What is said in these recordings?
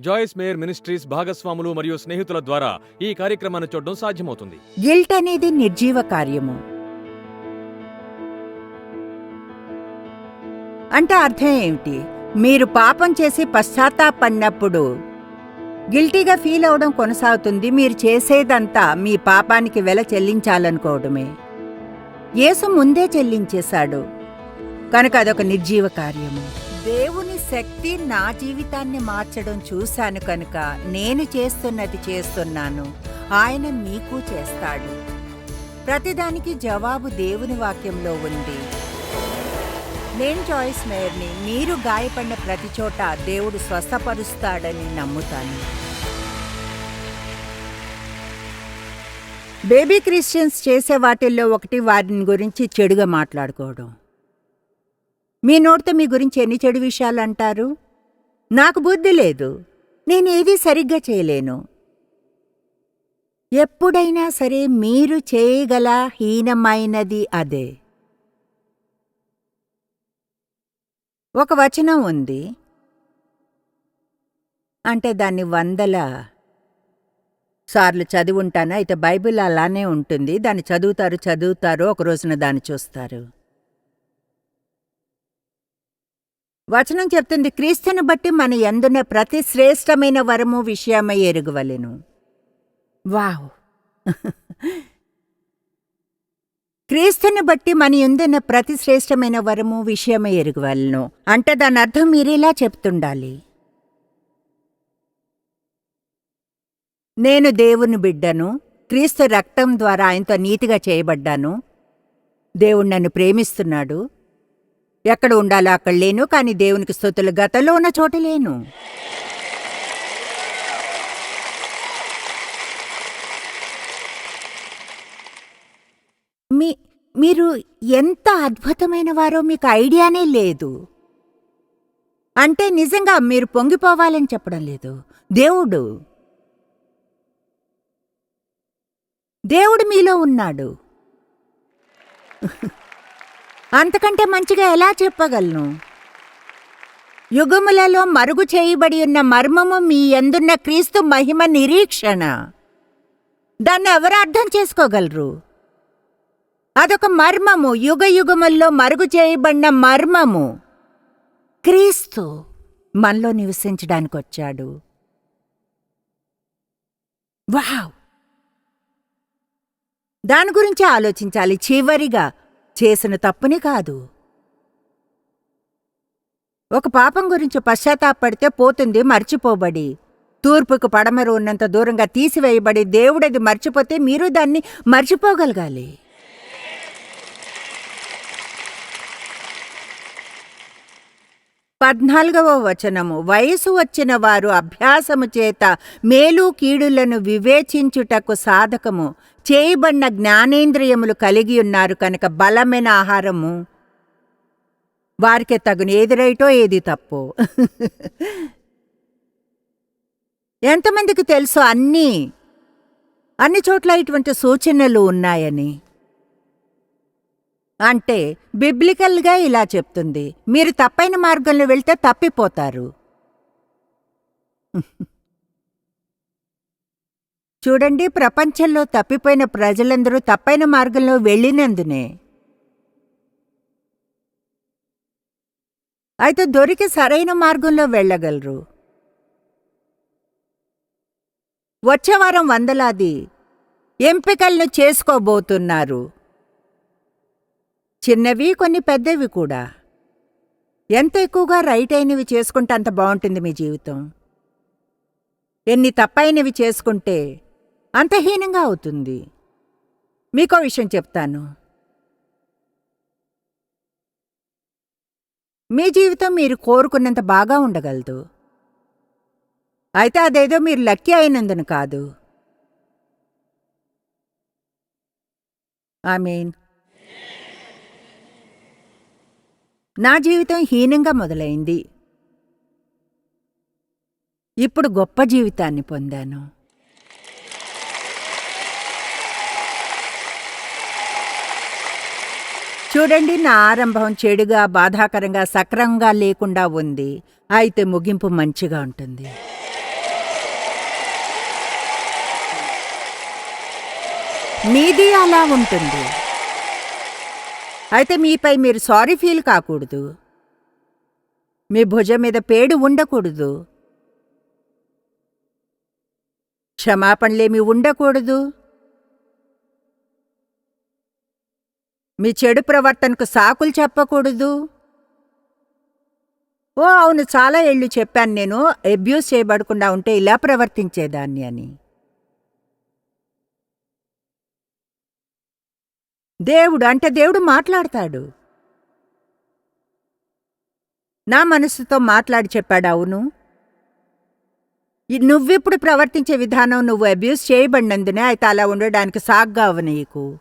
జాయిస్ mayor ministries భాగస్వాములు మరియు స్నేహితుల ద్వారా ఈ కార్యక్రమాన్ని చూడడం సాధ్యమవుతుంది. గిల్ట్ అనేది నిర్జీవ కార్యము. అంటే అర్థం ఏమిటి? మీరు పాపం చేసి పశ్చాత్తాపడినప్పుడు గిల్టీగా ఫీల్ అవడం కొనసాగుతుంది. మీరు చేసేదంతా మీ పాపానికి వెల చెల్లించాలనుకోవడమే. యేసు ముందే చెల్లించేశాడు. కనుక అదొక నిర్జీవ కార్యము. దేవుని శక్తి నా జీవితాన్ని మార్చడం చూశాను కనుక నేను చేస్తున్నది చేస్తున్నాను. ఆయన మీకు చేస్తాడు. ప్రతిదానికి జవాబు దేవుని వాక్యంలో ఉంది. నేను జాయిస్ మేయర్ని మీరు గాయపడిన ప్రతి చోట దేవుడు స్వస్థపరుస్తాడని నమ్ముతాను. బేబీ క్రిస్టియన్స్ చేసే వాటిల్లో ఒకటి వారిని గురించి చెడుగా మాట్లాడుకోవడం. మీ నోటితో మీ గురించి ఎన్ని చెడు విషయాలు అంటారు? నాకు బుద్ధి లేదు. నేను ఏదీ సరిగ్గా చేయలేను. ఎప్పుడైనా సరే మీరు చేయగల హీనమైనది అదే. ఒక వచనం ఉంది. అంటే దాన్ని వందల సార్లు చదివి ఉంటాను అయితే బైబిల్ అలానే ఉంటుంది. దాన్ని చదువుతారు చదువుతారు ఒక రోజున దాన్ని చూస్తారు. వచనం చెప్తుంది క్రీస్తుని బట్టి మన ఎందున ప్రతి శ్రేష్టమైన వరము విషయమై ఎరుగవలెను. వావ్. క్రీస్తుని బట్టి మన ఎందున ప్రతి శ్రేష్టమైన వరము విషయమై ఎరుగవలను. అంటే దాని అర్థం మీరేలా చెప్తుండాలి. నేను దేవుని బిడ్డను క్రీస్తు రక్తం ద్వారా ఆయనతో నీతిగా చేయబడ్డాను. దేవుడు నన్ను ప్రేమిస్తున్నాడు. ఎక్కడ ఉండాలో అక్కడ లేను కానీ దేవునికి స్థుతులు గతంలో ఉన్న చోట లేను. మీ మీరు ఎంత అద్భుతమైన వారో మీకు ఐడియానే లేదు. అంటే నిజంగా మీరు పొంగిపోవాలని చెప్పడం లేదు. దేవుడు దేవుడు మీలో ఉన్నాడు. అంతకంటే మంచిగా ఎలా చెప్పగలను? యుగములలో మరుగు చేయబడి ఉన్న మర్మము మీ ఎందున్న క్రీస్తు మహిమ నిరీక్షణ. దాన్ని ఎవరు అర్థం చేసుకోగలరు? అదొక మర్మము యుగ యుగముల్లో మరుగు చేయబడిన మర్మము. క్రీస్తు మనలో నివసించడానికి వచ్చాడు. వావ్! దాని గురించి ఆలోచించాలి. చివరిగా చేసిన తప్పుని కాదు. ఒక పాపం గురించి పశ్చాత్తాపడితే పోతుంది మర్చిపోబడి. తూర్పుకు పడమరు ఉన్నంత దూరంగా తీసివేయబడి దేవుడది మర్చిపోతే మీరు దాన్ని మర్చిపోగలగాలి. పద్నాలుగవ వచనము వయసు వచ్చిన వారు అభ్యాసము చేత మేలు కీడులను వివేచించుటకు సాధకము. చేయబడిన జ్ఞానేంద్రియములు కలిగి ఉన్నారు కనుక బలమైన ఆహారము వారికే తగును. ఏది రైటో ఏది తప్పు. ఎంతమందికి తెలుసు అన్నీ? అన్ని చోట్ల ఇటువంటి సూచనలు ఉన్నాయని? అంటే బిబ్లికల్గా ఇలా చెప్తుంది. మీరు తప్పైన మార్గంలో వెళ్తే తప్పిపోతారు. చూడండి ప్రపంచంలో తప్పిపోయిన ప్రజలందరూ తప్పైన మార్గంలో వెళ్ళినందునే. అయితే దొరికి సరైన మార్గంలో వెళ్ళగలరు. వచ్చే వారం వందలాది ఎంపికలను చేసుకోబోతున్నారు. చిన్నవి కొన్ని పెద్దవి కూడా. ఎంత ఎక్కువగా రైట్ అయినవి చేసుకుంటే అంత బాగుంటుంది మీ జీవితం. ఎన్ని తప్పైనవి చేసుకుంటే అంత హీనంగా అవుతుంది. మీకో విషయం చెప్తాను. మీ జీవితం మీరు కోరుకున్నంత బాగా ఉండగలదు. అయితే అదేదో మీరు లక్కీ అయినందున కాదు. ఐ మీన్ నా జీవితం హీనంగా మొదలైంది. ఇప్పుడు గొప్ప జీవితాన్ని పొందాను. చూడండి నా ఆరంభం చెడుగా బాధాకరంగా సక్రంగా లేకుండా ఉంది. అయితే ముగింపు మంచిగా ఉంటుంది. మీది అలా ఉంటుంది. అయితే మీపై మీరు సారీ ఫీల్ కాకూడదు. మీ భుజం మీద పేడు ఉండకూడదు. క్షమాపణలేమి ఉండకూడదు. మీ చెడు ప్రవర్తనకు సాకులు చెప్పకూడదు. ఓ అవును చాలా ఏళ్ళు చెప్పాను నేను అబ్యూస్ చేయబడకుండా ఉంటే ఇలా ప్రవర్తించేదాన్ని అని. దేవుడు అంటే దేవుడు మాట్లాడతాడు. నా మనసుతో మాట్లాడి చెప్పాడు అవును. ఈ నువ్విప్పుడు ప్రవర్తించే విధానం నువ్వు అబ్యూస్ చేయబడినందునే అయితే అలా ఉండడానికి సాగ్గా నీకు.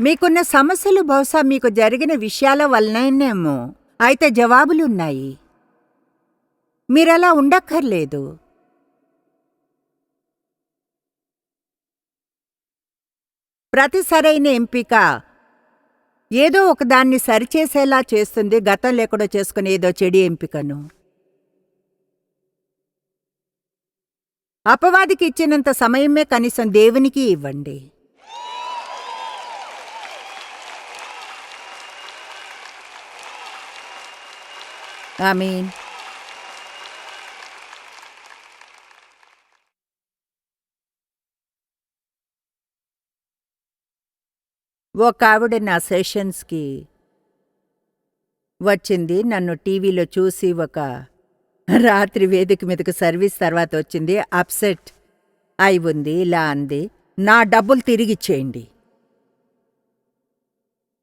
మీకున్న సమస్యలు బహుశా మీకు జరిగిన విషయాల వలననేమో అయితే జవాబులున్నాయి. మీరలా ఉండక్కర్లేదు. ప్రతి సరైన ఎంపిక ఏదో ఒకదాన్ని సరిచేసేలా చేస్తుంది గతం లేకుండా చేసుకునే ఏదో చెడి ఎంపికను. అపవాదికి ఇచ్చినంత సమయమే కనీసం దేవునికి ఇవ్వండి. ఆమీన్ ఒక ఆవిడ నా సెషన్స్కి వచ్చింది. నన్ను టీవీలో చూసి ఒక రాత్రి వేదిక మీదకు సర్వీస్ తర్వాత వచ్చింది. అప్సెట్ అయి ఉంది ఇలా అంది. నా డబ్బులు తిరిగిచ్చేయండి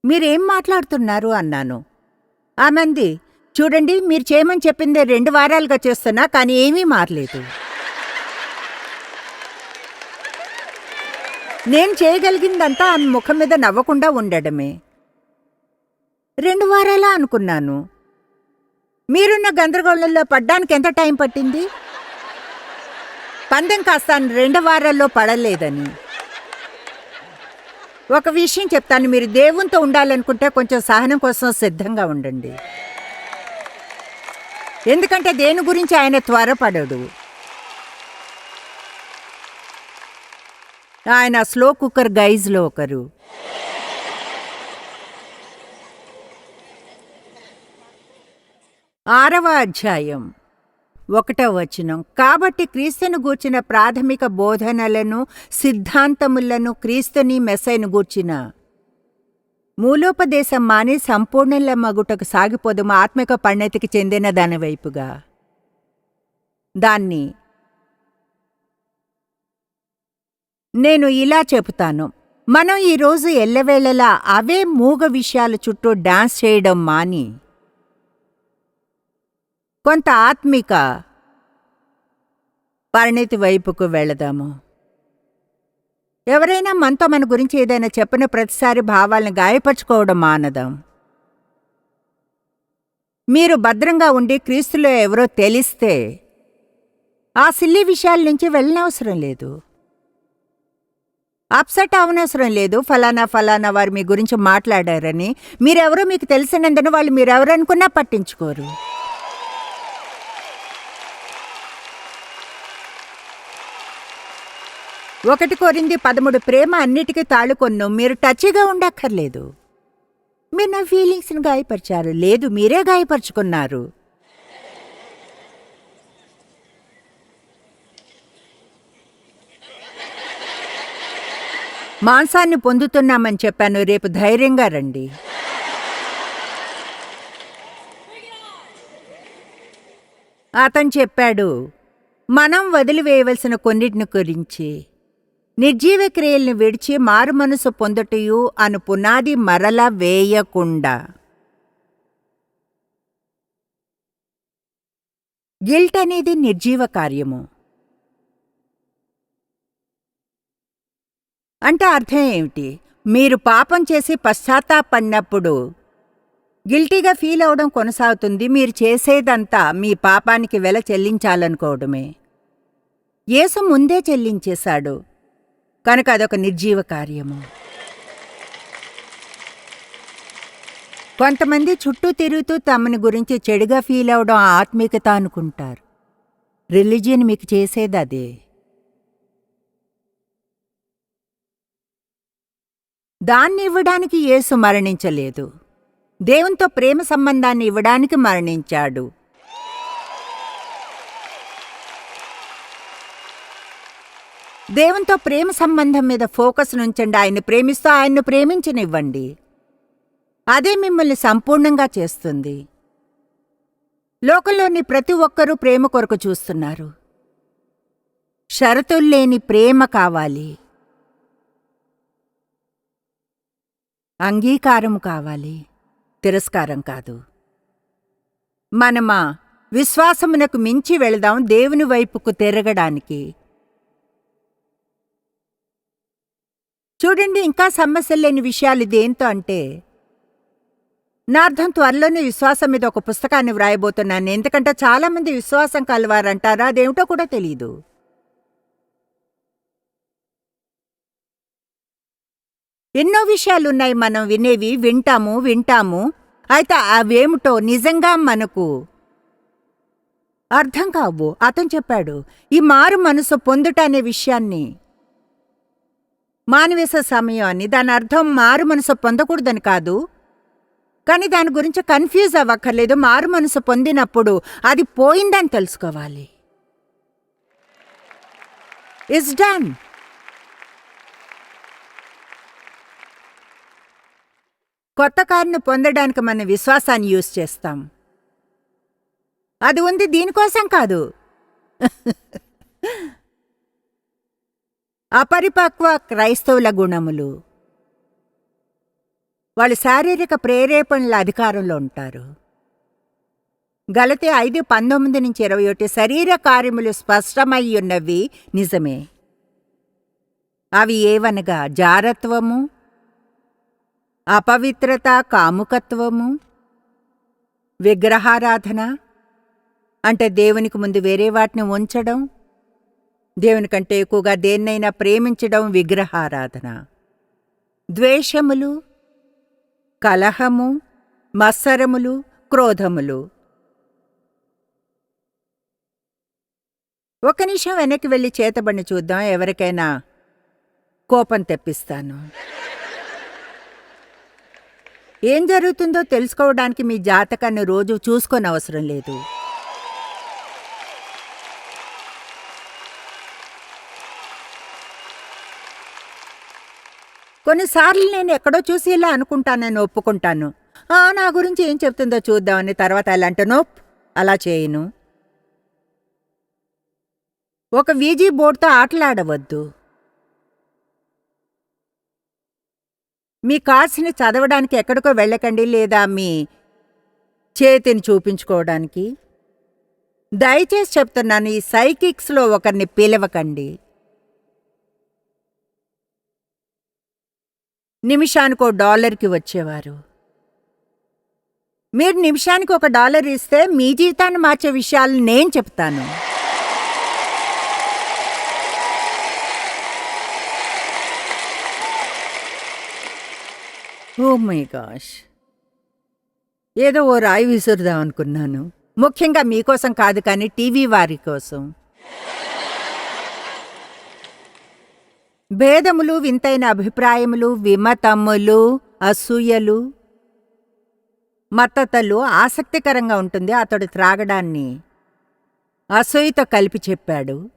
మీరేం మాట్లాడుతున్నారు? అన్నాను. ఆమెంది చూడండి మీరు చేయమని చెప్పింది రెండు వారాలుగా చేస్తున్నా కానీ ఏమీ మారలేదు. నేను చేయగలిగిందంతా ఆమె ముఖం మీద నవ్వకుండా ఉండడమే. రెండు వారాలా అనుకున్నాను. మీరున్న గందరగోళంలో పడ్డానికి ఎంత టైం పట్టింది? పందెం కాస్త రెండు వారాల్లో పడలేదని. ఒక విషయం చెప్తాను మీరు దేవునితో ఉండాలనుకుంటే కొంచెం సహనం కోసం సిద్ధంగా ఉండండి. ఎందుకంటే దేని గురించి ఆయన త్వరపడడు. ఆయన స్లో కుక్కర్ గైజ్లో ఒకరు. ఆరవ అధ్యాయం. ఒకటవ వచనం. కాబట్టి క్రీస్తును గూర్చిన ప్రాథమిక బోధనలను సిద్ధాంతములను క్రీస్తుని మెస్సైను గూర్చిన మూలోపదేశం మాని సంపూర్ణల మగుటకు సాగిపోదుము ఆత్మిక పరిణతికి చెందిన దాని వైపుగా. దాన్ని నేను ఇలా చెబుతాను. మనం ఈరోజు ఎల్లవేళలా అవే మూగ విషయాల చుట్టూ డాన్స్ చేయడం మాని కొంత ఆత్మిక పరిణితి వైపుకు వెళదాము. ఎవరైనా మనతో మన గురించి ఏదైనా చెప్పిన ప్రతిసారి భావాలను గాయపరచుకోవడం మానదాం. మీరు భద్రంగా ఉండి క్రీస్తులో ఎవరో తెలిస్తే ఆ సిల్లి విషయాల నుంచి వెళ్ళనవసరం లేదు. అప్సెట్ అవనవసరం లేదు. ఫలానా ఫలానా వారు మీ గురించి మాట్లాడారని. మీరెవరో మీకు తెలిసినందున వాళ్ళు మీరెవరనుకున్నా పట్టించుకోరు. ఒకటి కోరింది పదమూడు ప్రేమ అన్నిటికీ తాళుకొన్ను మీరు టచ్గా ఉండక్కర్లేదు. మీరు నా ఫీలింగ్స్ని గాయపరిచారు. లేదు మీరే గాయపరుచుకున్నారు. మాంసాన్ని పొందుతున్నామని చెప్పాను. రేపు ధైర్యంగా రండి. అతను చెప్పాడు మనం వదిలివేయవలసిన కొన్నిటిని గురించి. నిర్జీవ క్రియల్ని విడిచి మారుమనసు పొందుటయు అను పునాది మరల వేయకుండా. గిల్ట్ అనేది నిర్జీవ కార్యము. అంటే అర్థం ఏమిటి? మీరు పాపం చేసి పశ్చాత్తాపడినప్పుడు గిల్టీగా ఫీల్ అవడం కొనసాగుతుంది. మీరు చేసేదంతా మీ పాపానికి వెల చెల్లించాలనుకోవడమే. యేసు ముందే చెల్లించేశాడు. కనుక అదొక నిర్జీవ కార్యము. కొంతమంది చుట్టూ తిరుగుతూ తమని గురించి చెడుగా ఫీల్ అవడం ఆత్మీకత అనుకుంటారు. రిలీజియన్ మీకు చేసేది అదే. దాన్ని ఇవ్వడానికి యేసు మరణించలేదు. దేవునితో ప్రేమ సంబంధాన్ని ఇవ్వడానికి మరణించాడు. దేవునితో ప్రేమ సంబంధం మీద ఫోకస్ నుంచండి. ఆయన్ని ప్రేమిస్తూ ఆయన్ను ప్రేమించనివ్వండి. అదే మిమ్మల్ని సంపూర్ణంగా చేస్తుంది. లోకంలోని ప్రతి ఒక్కరూ ప్రేమ కొరకు చూస్తున్నారు. షరతుల్లేని ప్రేమ కావాలి. అంగీకారం కావాలి. తిరస్కారం కాదు. మనమా విశ్వాసమునకు మించి వెళదాం దేవుని వైపుకు తిరగడానికి. చూడండి ఇంకా సమస్యలు లేని విషయాలు ఇదేంతో అంటే నా అర్థం త్వరలోనే విశ్వాసం మీద ఒక పుస్తకాన్ని వ్రాయబోతున్నాను. ఎందుకంటే చాలామంది విశ్వాసం కలవారంటారా? అదేమిటో కూడా తెలియదు ఎన్నో విషయాలున్నాయి మనం వినేవి. వింటాము వింటాము. అయితే అవేమిటో నిజంగా మనకు అర్థం కావు. అతను చెప్పాడు ఈ మారు మనసు పొందుట అనే విషయాన్ని మానవేశ సమయం అని. దాని అర్థం మారు మనసు పొందకూడదని కాదు. కానీ దాని గురించి కన్ఫ్యూజ్ అవ్వక్కర్లేదు. మారు మనసు పొందినప్పుడు అది పోయిందని తెలుసుకోవాలి. ఇట్స్ డన్ కొత్త కారును పొందడానికి మన విశ్వాసాన్ని యూజ్ చేస్తాం. అది ఉంది దీనికోసం కాదు. అపరిపక్వ క్రైస్తవుల గుణములు. వాళ్ళు శారీరక ప్రేరేపణల అధికారంలో ఉంటారు. గలతే ఐదు పంతొమ్మిది నుంచి ఇరవై ఒకటి శరీర కార్యములు స్పష్టమై ఉన్నవి నిజమే. అవి ఏవనగా జారత్వము అపవిత్రత కాముకత్వము విగ్రహారాధన అంటే దేవునికి ముందు వేరే వాటిని ఉంచడం దేవుని కంటే ఎక్కువగా దేన్నైనా ప్రేమించడం విగ్రహారాధన. ద్వేషములు కలహము మత్సరములు క్రోధములు. ఒక నిమిషం వెనక్కి వెళ్ళి చేతబడిని చూద్దాం ఎవరికైనా కోపం తెప్పిస్తాను. ఏం జరుగుతుందో తెలుసుకోవడానికి మీ జాతకాన్ని రోజు చూసుకోనవసరం లేదు. కొన్నిసార్లు నేను ఎక్కడో చూసి ఇలా అనుకుంటానని ఒప్పుకుంటాను. ఆ నా గురించి ఏం చెప్తుందో చూద్దామని తర్వాత ఎలాంటి నోప్ అలా చేయను. ఒక వీజీ బోర్డుతో ఆటలాడవద్దు. మీ కార్డ్స్ని చదవడానికి ఎక్కడికో వెళ్ళకండి లేదా మీ చేతిని చూపించుకోవడానికి. దయచేసి చెప్తున్నాను ఈ సైకిక్స్లో ఒకరిని పిలవకండి. నిమిషానికి డాలర్కి వచ్చేవారు. మీరు నిమిషానికి ఒక డాలర్ ఇస్తే మీ జీవితాన్ని మార్చే విషయాలు నేను చెప్తాను. Oh my gosh. ఏదో ఓ రాయి విసురుదాం అనుకున్నాను. ముఖ్యంగా మీకోసం కాదు కానీ టీవీ వారి కోసం. భేదములు వింతైన అభిప్రాయములు విమతములు అసూయలు. మత్తతలు ఆసక్తికరంగా ఉంటుంది అతడు త్రాగడాన్ని. అసూయతో కలిపి చెప్పాడు.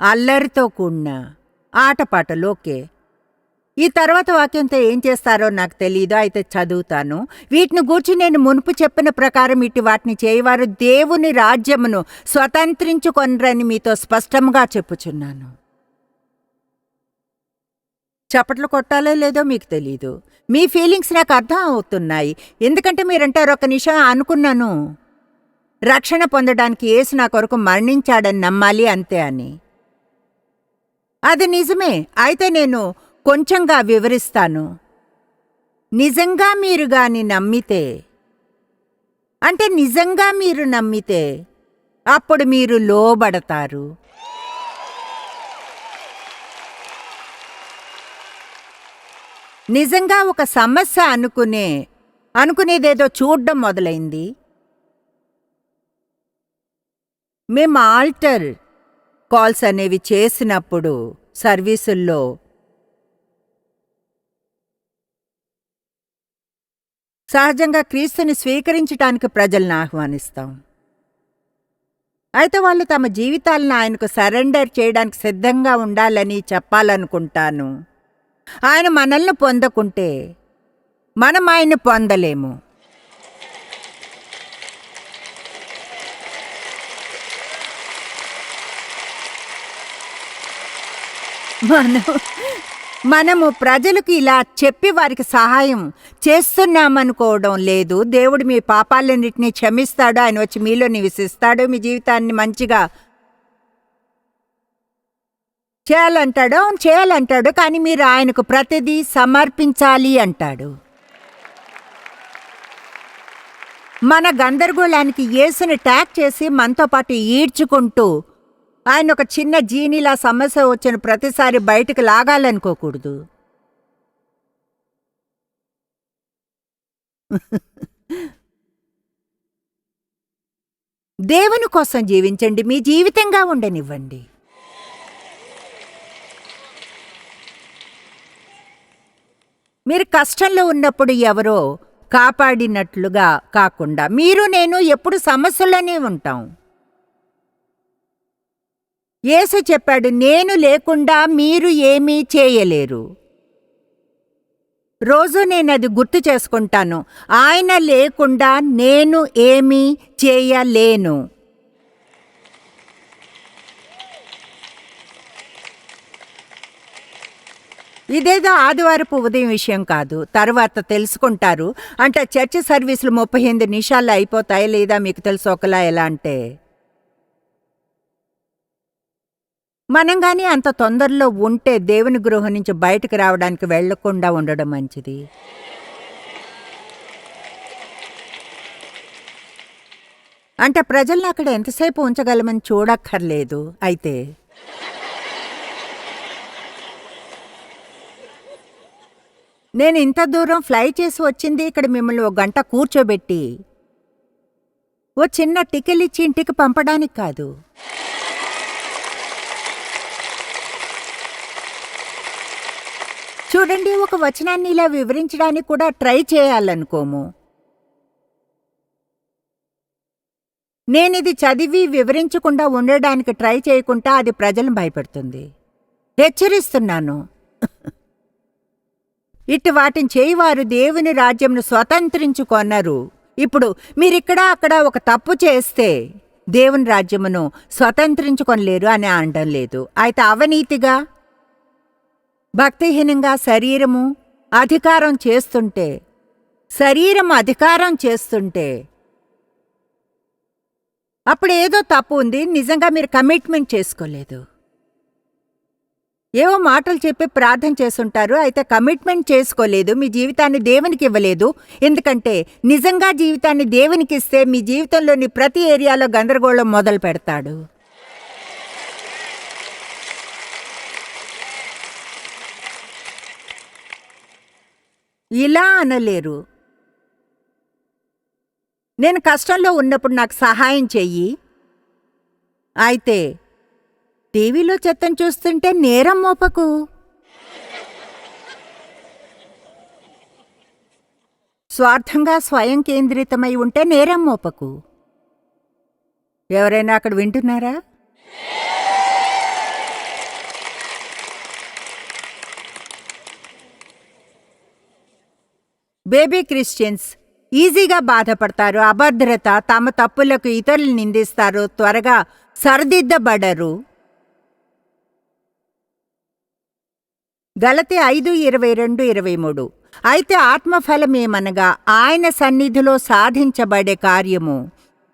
అల్లరితో కూడిన ఆటపాటలు ఓకే. ఈ తర్వాత వాక్యంతో ఏం చేస్తారో నాకు తెలియదు అయితే చదువుతాను. వీటిని గూర్చి నేను మునుపు చెప్పిన ప్రకారం ఇటు వాటిని చేయవారు దేవుని రాజ్యమును స్వతంత్రించుకొనరని మీతో స్పష్టంగా చెప్పుచున్నాను. చప్పట్లు కొట్టాలో లేదో మీకు తెలీదు. మీ ఫీలింగ్స్ నాకు అర్థం అవుతున్నాయి. ఎందుకంటే మీరంటారు ఒక నిమిషం అనుకున్నాను. రక్షణ పొందడానికి ఏసు నా కొరకు మరణించాడని నమ్మాలి అంతే అని. అది నిజమే. అయితే నేను కొంచెంగా వివరిస్తాను. నిజంగా మీరు గాని నమ్మితే అంటే నిజంగా మీరు నమ్మితే అప్పుడు మీరు లోబడతారు. నిజంగా ఒక సమస్య అనుకునే అనుకునేదేదో చూడ్డం మొదలైంది. మేము ఆల్టర్ కాల్స్ అనేవి చేసినప్పుడు సర్వీసుల్లో సహజంగా క్రీస్తుని స్వీకరించటానికి ప్రజలను ఆహ్వానిస్తాం. అయితే వాళ్ళు తమ జీవితాలను ఆయనకు సరెండర్ చేయడానికి సిద్ధంగా ఉండాలని చెప్పాలనుకుంటాను. ఆయన మనల్ని పొందకుంటే మనం ఆయన్ని పొందలేము. మనం మనము ప్రజలకు ఇలా చెప్పి వారికి సహాయం చేస్తున్నామనుకోవడం లేదు. దేవుడు మీ పాపాలన్నింటినీ క్షమిస్తాడు. ఆయన వచ్చి మీలో నివసిస్తాడు. మీ జీవితాన్ని మంచిగా చేయాలంటాడు అవును చేయాలంటాడు కానీ మీరు ఆయనకు ప్రతిదీ సమర్పించాలి అంటాడు. మన గందరగోళానికి యేసుని ట్యాగ్ చేసి మనతో పాటు ఈడ్చుకుంటూ ఆయన ఒక చిన్న జీనిలా సమస్య వచ్చిన ప్రతిసారి బయటకు లాగాలనుకోకూడదు. దేవుని కోసం జీవించండి మీ జీవితంగా ఉండనివ్వండి. మీరు కష్టంలో ఉన్నప్పుడు ఎవరో కాపాడినట్లుగా కాకుండా మీరు నేను ఎప్పుడు సమస్యలోనే ఉంటాం. యేసు చెప్పాడు నేను లేకుండా మీరు ఏమీ చేయలేరు. రోజు నేను అది గుర్తు చేసుకుంటాను. ఆయన లేకుండా నేను ఏమీ చేయలేను. ఇదేదో ఆదివారపు ఉదయం విషయం కాదు. తర్వాత తెలుసుకుంటారు. అంటే చర్చ్ సర్వీసులు ముప్పై ఎనిమిది నిమిషాల్లో అయిపోతాయి లేదా మీకు తెలుసు ఒకలా ఎలా అంటే? మనం కానీ అంత తొందరలో ఉంటే దేవుని గృహం నుంచి బయటకు రావడానికి వెళ్ళకుండా ఉండడం మంచిది. అంటే ప్రజల్ని అక్కడ ఎంతసేపు ఉంచగలమని చూడక్కర్లేదు. అయితే నేను ఇంత దూరం ఫ్లై చేసి వచ్చింది ఇక్కడ మిమ్మల్ని ఒక గంట కూర్చోబెట్టి. ఓ చిన్న టికెలిచ్చి ఇంటికి పంపడానికి కాదు. చూడండి ఒక వచనాన్ని ఇలా వివరించడానికి కూడా ట్రై చేయాలనుకోము. నేనిది చదివి వివరించకుండా ఉండడానికి ట్రై చేయకుండా అది ప్రజలను భయపెడుతుంది. హెచ్చరిస్తున్నాను. ఇటు వాటిని చేయవారు దేవుని రాజ్యంను స్వతంత్రించుకొన్నారు ఇప్పుడు మీరిక్కడ అక్కడ ఒక తప్పు చేస్తే దేవుని రాజ్యమును స్వతంత్రించుకొనలేరు అని అనడం లేదు. అయితే అవనీతిగా భక్తిహీనంగా శరీరము అధికారం చేస్తుంటే శరీరం అధికారం చేస్తుంటే అప్పుడు ఏదో తప్పు ఉంది. నిజంగా మీరు కమిట్మెంట్ చేసుకోలేదు. ఏవో మాటలు చెప్పి ప్రార్థన చేసుంటారు అయితే కమిట్మెంట్ చేసుకోలేదు మీ జీవితాన్ని దేవునికి ఇవ్వలేదు. ఎందుకంటే నిజంగా జీవితాన్ని దేవునికి ఇస్తే మీ జీవితంలోని ప్రతి ఏరియాలో గందరగోళం మొదలు పెడతాడు. ఇలా అనలేరు. నేను కష్టంలో ఉన్నప్పుడు నాకు సహాయం చెయ్యి. అయితే టీవీలో చెత్తను చూస్తుంటే నేరం మోపకు. స్వార్థంగా స్వయం కేంద్రితమై ఉంటే నేరం మోపకు. ఎవరైనా అక్కడ వింటున్నారా? బేబీ క్రిస్టియన్స్ ఈజీగా బాధపడతారు అభద్రత తమ తప్పులకు ఇతరులు నిందిస్తారు త్వరగా సరిదిద్దబడరు. గలతి ఐదు ఇరవై రెండు ఇరవై మూడు. అయితే ఆత్మఫలమేమనగా ఆయన సన్నిధిలో సాధించబడే కార్యము?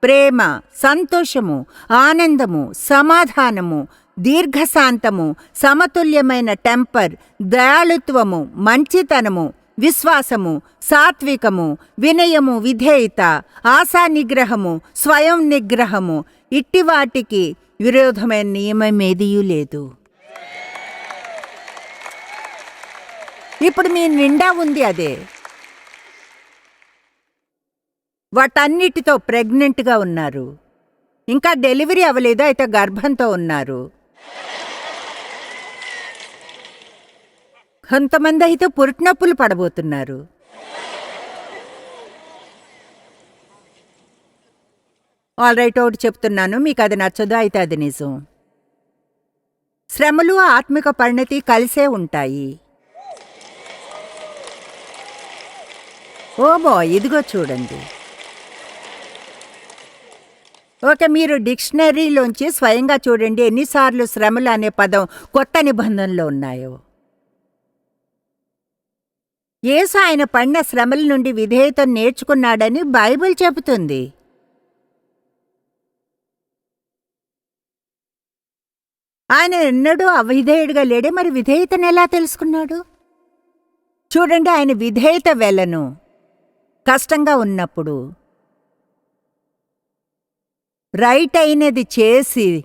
ప్రేమ సంతోషము ఆనందము సమాధానము దీర్ఘశాంతము సమతుల్యమైన టెంపర్ దయాళుత్వము మంచితనము విశ్వాసము సాత్వికము వినయము విధేయత ఆశా నిగ్రహము స్వయం నిగ్రహము ఇట్టివాటికి విరోధమైన నియమమేదియూ లేదు. ఇప్పుడు మీ నిండా ఉంది అదే. వాటన్నిటితో ప్రెగ్నెంట్గా ఉన్నారు. ఇంకా డెలివరీ అవ్వలేదు అయితే గర్భంతో ఉన్నారు. కొంతమంది అయితే పురిటినొప్పులు పడబోతున్నారు. ఆల్ రైట్ ఒకటి చెప్తున్నాను మీకు అది నచ్చదు అయితే అది నిజం. శ్రమలు ఆత్మిక పరిణతి కలిసే ఉంటాయి. ఓ బాయ్ ఇదిగో చూడండి. ఓకే మీరు డిక్షనరీలోంచి స్వయంగా చూడండి ఎన్నిసార్లు శ్రమలు అనే పదం కొత్త నిబంధనలో ఉన్నాయో. యేసు ఆయన పడిన శ్రమల నుండి విధేయత నేర్చుకున్నాడని బైబిల్ చెబుతుంది. ఆయన ఎన్నడూ అవిధేయుడిగా లేడే మరి విధేయతను ఎలా తెలుసుకున్నాడు? చూడండి ఆయన విధేయత వెళ్ళను కష్టంగా ఉన్నప్పుడు రైట్ అయినది చేసి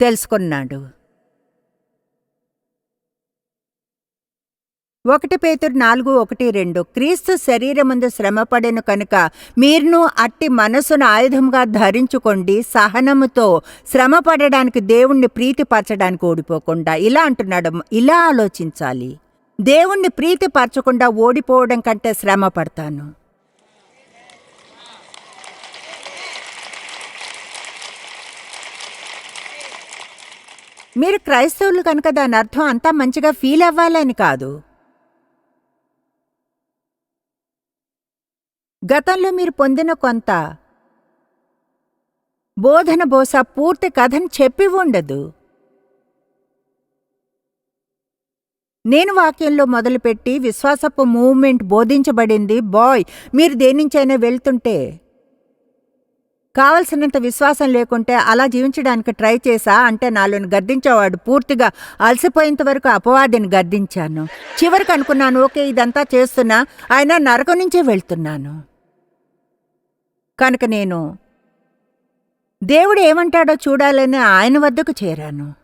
తెలుసుకున్నాడు. ఒకటి పేతురు నాలుగు ఒకటి రెండు క్రీస్తు శరీరముందు శ్రమపడెను కనుక మీరును అట్టి మనసును ఆయుధంగా ధరించుకోండి సహనముతో శ్రమపడడానికి దేవుణ్ణి ప్రీతిపరచడానికి ఓడిపోకుండా ఇలా అంటున్నాడు. ఇలా ఆలోచించాలి. దేవుణ్ణి ప్రీతిపరచకుండా ఓడిపోవడం కంటే శ్రమ పడతాను. మీరు క్రైస్తవులు కనుక దాని అర్థం అంతా మంచిగా ఫీల్ అవ్వాలని కాదు. గతంలో మీరు పొందిన కొంత బోధన బోసా పూర్తి కథను చెప్పి ఉండదు. నేను వాక్యంలో మొదలుపెట్టి విశ్వాసపు మూవ్మెంట్ బోధించబడింది. బాయ్ మీరు దేనించైనా వెళ్తుంటే కావలసినంత విశ్వాసం లేకుంటే అలా జీవించడానికి ట్రై చేశా అంటే నాలోని గర్దించేవాడు పూర్తిగా అలసిపోయేంత వరకు అపవాదిని గర్దించాను. చివరికి అనుకున్నాను ఓకే ఇదంతా చేస్తున్నా ఆయన నరకం నుంచే వెళ్తున్నాను. కనుక నేను దేవుడు ఏమంటాడో చూడాలని ఆయన వద్దకు చేరాను.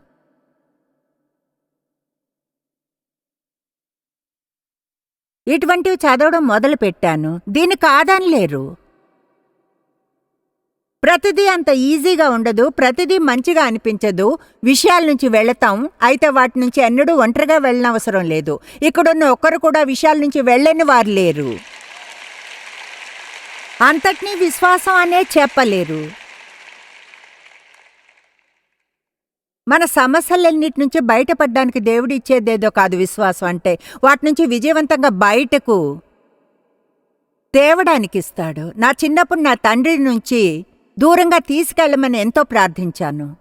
ఇటువంటివి చదవడం మొదలుపెట్టాను. దీన్ని కాదనలేరు. ప్రతిదీ అంత ఈజీగా ఉండదు ప్రతిదీ మంచిగా అనిపించదు. విషయాల నుంచి వెళతాం అయితే వాటి నుంచి ఎన్నడూ ఒంటరిగా వెళ్ళనవసరం లేదు. ఇక్కడున్న ఒక్కరు కూడా విషయాల నుంచి వెళ్ళని వారు లేరు. అంతటినీ విశ్వాసం అనే చెప్పలేరు. మన సమస్యలన్నిటి నుంచి బయటపడడానికి దేవుడు ఇచ్చేదేదో కాదు విశ్వాసం అంటే. వాటి నుంచి విజయవంతంగా బయటకు తేవడానికి ఇస్తాడు నా చిన్నప్పుడు నా తండ్రి నుంచి దూరంగా తీసుకెళ్ళమని ఎంతో ప్రార్థించాను.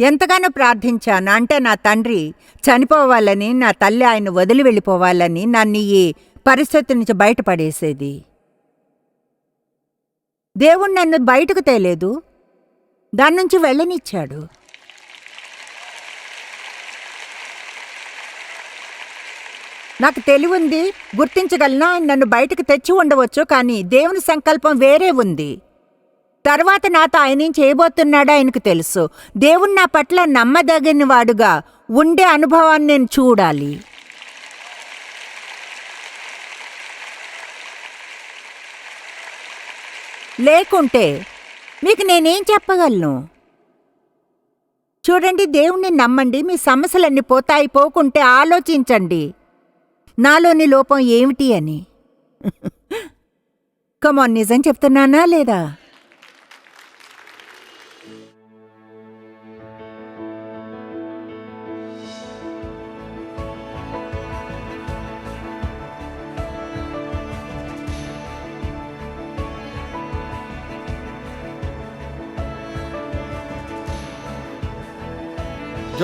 ఎంతగానో ప్రార్థించాను. అంటే నా తండ్రి చనిపోవాలని నా తల్లి ఆయన వదిలి వెళ్ళిపోవాలని నన్ను ఈ పరిస్థితి నుంచి బయటపడేసేది. దేవుడు నన్ను బయటకు తేలేదు. దాని నుంచి వెళ్ళనిచ్చాడు. నాకు తెలివుంది గుర్తించగలనా ఆయన నన్ను బయటకు తెచ్చి ఉండవచ్చు కానీ దేవుని సంకల్పం వేరే ఉంది. తర్వాత నాతో ఆయన ఏం చేయబోతున్నాడో ఆయనకు తెలుసు. దేవుడు నా పట్ల నమ్మదగిన వాడుగా ఉండే అనుభవాన్ని నేను చూడాలి. లేకుంటే మీకు నేనేం చెప్పగలను? చూడండి దేవుణ్ణి నమ్మండి మీ సమస్యలన్నీ పోతాయి పోకుంటే ఆలోచించండి. నాలోని లోపం ఏమిటి అని? కమాన్ నిజం చెప్తున్నానా లేదా?